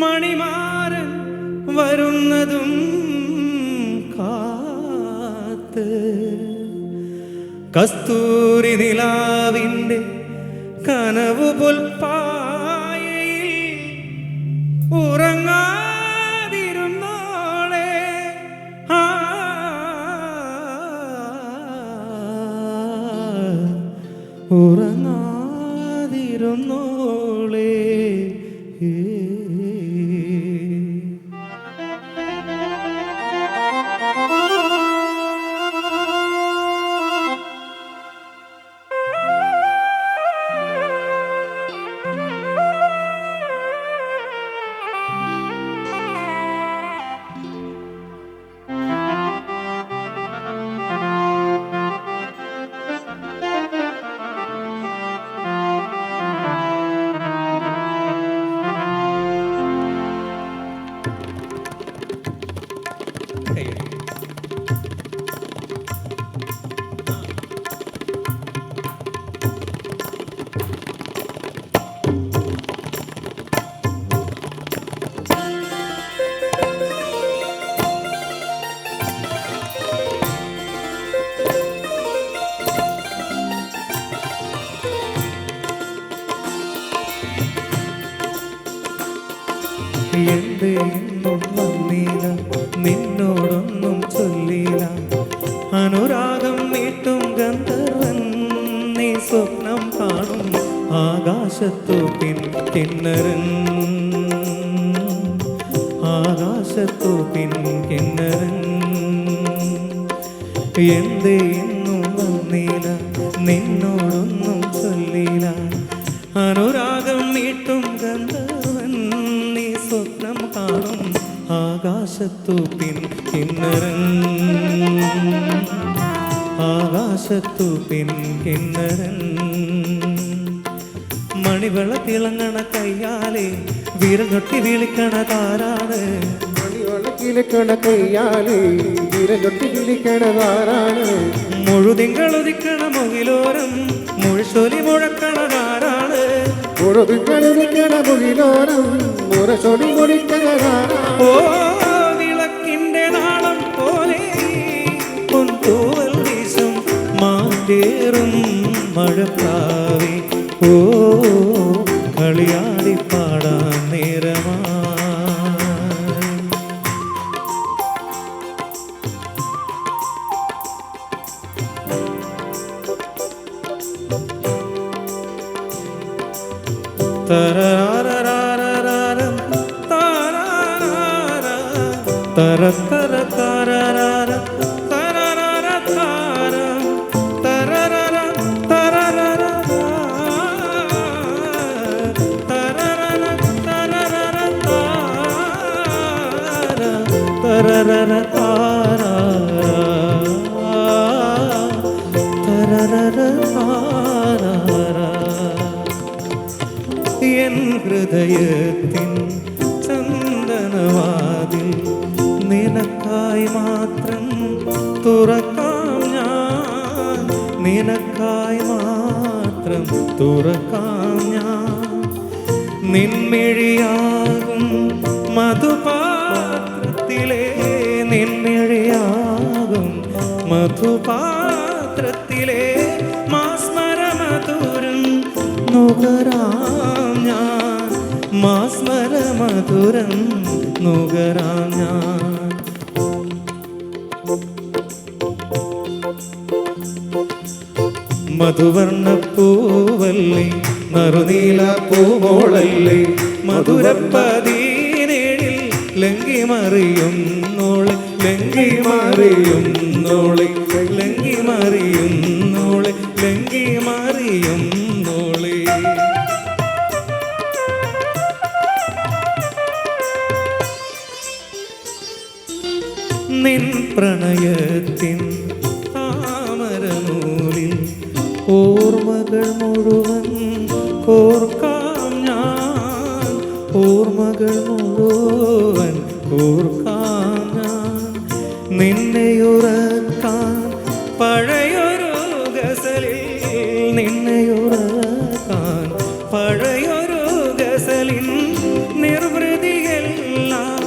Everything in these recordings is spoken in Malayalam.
മണിമാരൻ വരുന്നതും കാത്ത്. കസ്തൂരി നിലാവിന്റെ കനവ് പുൽപ്പായയിൽ പിൻ ആകാശത്തു പിൻ കിന്നരൻ എന്ത് ഇന്നും വന്നില്ല നിന്നോടൊന്നും ചൊല്ലില്ല. അനുരാഗം നീട്ടും ഗന്ധവൻ നീ സ്വപ്നം കാണും ആകാശത്തു പിൻ കിന്നരൻ ആകാശത്തു പിൻ കിന്നരൻ മണിവള തിളങ്ങണ കയ്യാലെ വീരനൊട്ടി വിളിക്കണ താരാണ്. മണിവളക്കിലക്കണ കയ്യാലേ വിളിക്കണ താരാണ്. മുഴുതിങ്കളുദിക്കണ മുകിലോരം മുഴുശൊലി മുഴക്കണതാരാണ് മുഴുതിക്കളിക്കണ മുകിലോരം മുഴിക്കണ താരാണ്. ഓ വിളക്കിന്റെ നാളം പോലെ പൊന്തൂവൽ വീശും മാറ്റേറും മഴക്കാവി ഓ தர தர தார തുറക്കാം ഞാൻ നിൻമിഴിയാകും മധുപാത്രത്തിലെ. നിൻമിഴിയാകും മധുപാത്രത്തിലെ. മാസ്മരമധുരം നുകരാം ഞാൻ മാസ്മരമധുരം നുകരാം ഞാൻ മധുവർണ പൂവല്ലേ നറുനീല പൂവോളല്ലേ? മധുരപ്പതീനേഴിൽ ലങ്കി മറിയുന്നോളെ ലങ്കി മറിയുന്നോളെ ലങ്കി മറിയുന്നോളെ ലങ്കി മറിയുന്നോളെ നിൻ പ്രണയത്തിൻ ഓർമ്മകൾ മുഴുവൻ കോർക്കാം ഞാൻ. ഓർമ്മകൾ മുഴുവൻ കോർക്കാം ഞാൻ. നിന്നെയുറക്കാൻ പഴയൊരു ഗസലിൽ നിന്നെയുറക്കാൻ പഴയൊരു ഗസലിൻ നിർവൃതിയെല്ലാം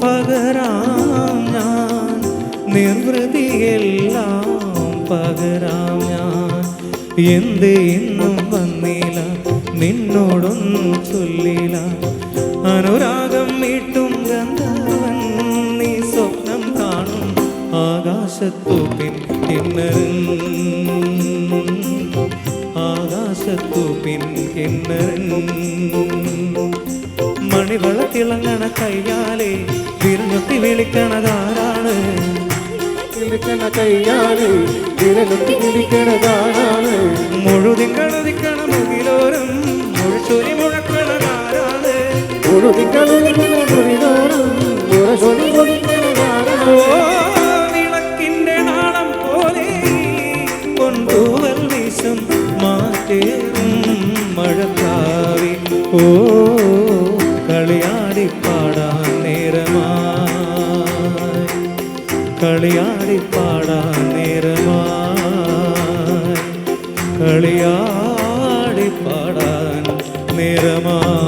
പകരാം ഞാൻ. നിർവൃതിയെല്ലാം പകരാം ഞാൻ. എന്തേ ഇന്നും വന്നില്ല നിന്നോടൊന്നും ചൊല്ലില്ല അനുരാഗം മീട്ടും ഗന്ധവൻ നീ സ്വപ്നം കാണും ആകാശത്തു പിൻ ആകാശത്തു പിൻ കിന്നരൻ മണിവള തിളങ്ങണ കയ്യാലെ വിരുന്നൊത്തി വിളിക്കണതാരാണ്? കിളിക്കണ കയ്യാണ് വിരലൊത്തി കിളിക്കണതാരാണ് മുഴുതിങ്കണതിക്കണ മുകിലോരം മുഴുചൊലി മുഴക്കണതാരാണ് ഉറുതിക്കളിക്കണ മുകിലോരം ഓ വിളക്കിന്റെ നേരമായി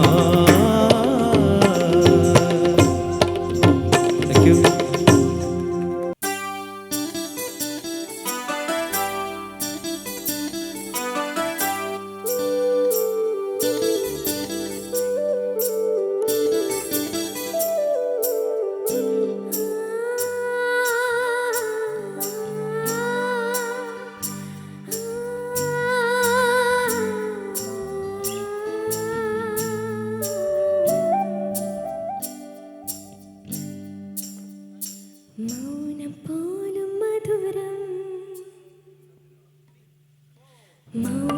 Move.